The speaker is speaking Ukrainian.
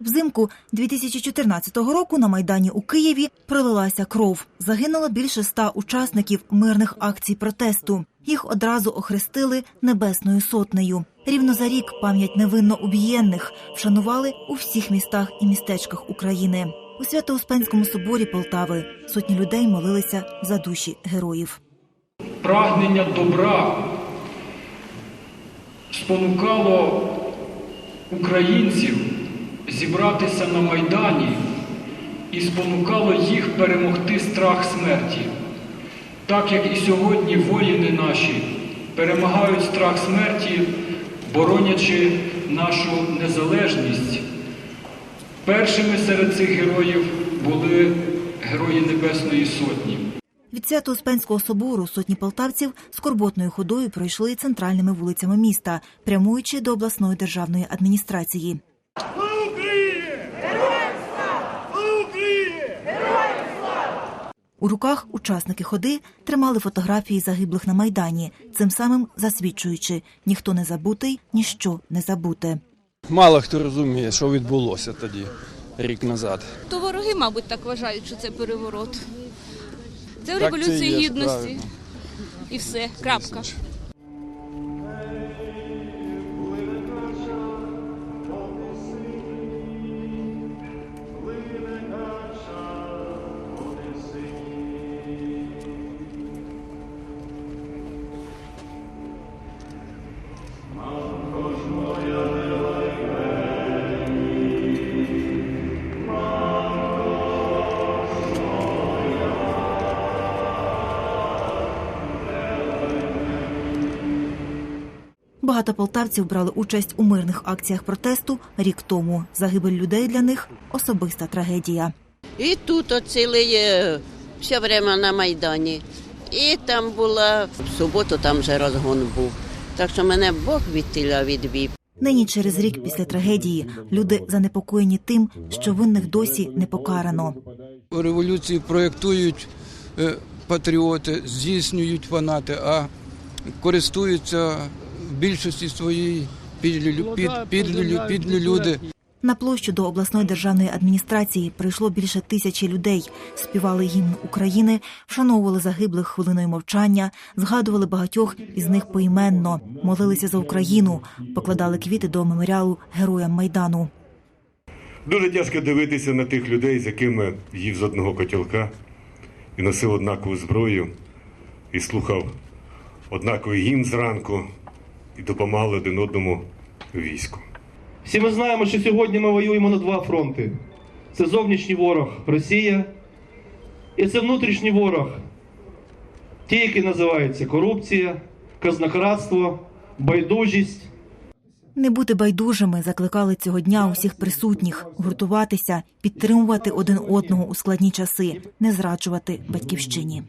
Взимку 2014 року на Майдані у Києві пролилася кров. Загинуло більше ста учасників мирних акцій протесту. Їх одразу охрестили Небесною сотнею. Рівно за рік пам'ять невинно убієнних вшанували у всіх містах і містечках України. У Свято-Успенському соборі Полтави сотні людей молилися за душі героїв. прагнення добра спонукало українців зібратися на Майдані і спонукало їх перемогти страх смерті. Так як і сьогодні воїни наші перемагають страх смерті, боронячи нашу незалежність. Першими серед цих героїв були герої Небесної Сотні. Від Свято-Успенського собору сотні полтавців скорботною ходою пройшли центральними вулицями міста, прямуючи до обласної державної адміністрації. У руках учасники ходи тримали фотографії загиблих на майдані, цим самим засвідчуючи ніхто не забутий, ніщо не забуте. Мало хто розуміє, що відбулося тоді, рік назад. То вороги, мабуть, так вважають, що це переворот. Це Так революція це є, гідності. правильно. І все. Крапка. Багато полтавців брали участь у мирних акціях протесту рік тому. Загибель людей для них особиста трагедія. І тут оцілий е, все время на Майдані. І там була в суботу, там же розгон був. Так що мене Бог від тіля відвів. Нині через рік після трагедії люди занепокоєні тим, що винних досі не покарано. Революції проєктують е, патріоти, здійснюють фанати, а користуються більшості своїй підлі, під, підлі, підлі люди. На площу до обласної державної адміністрації прийшло більше тисячі людей. Співали гімн України, вшановували загиблих хвилиною мовчання, згадували багатьох із них поіменно, молилися за Україну, покладали квіти до меморіалу героям майдану. Дуже тяжко дивитися на тих людей, з якими їв з одного котілка і носив однакову зброю, і слухав однаковий гімн зранку, і допомагали один одному війську. Всі ми знаємо, що сьогодні ми воюємо на два фронти: це зовнішній ворог Росія, і це внутрішній ворог, ті, які називаються корупція, казнократство, байдужість. Не бути байдужими закликали цього дня усіх присутніх, гуртуватися, підтримувати один одного у складні часи, не зраджувати батьківщині.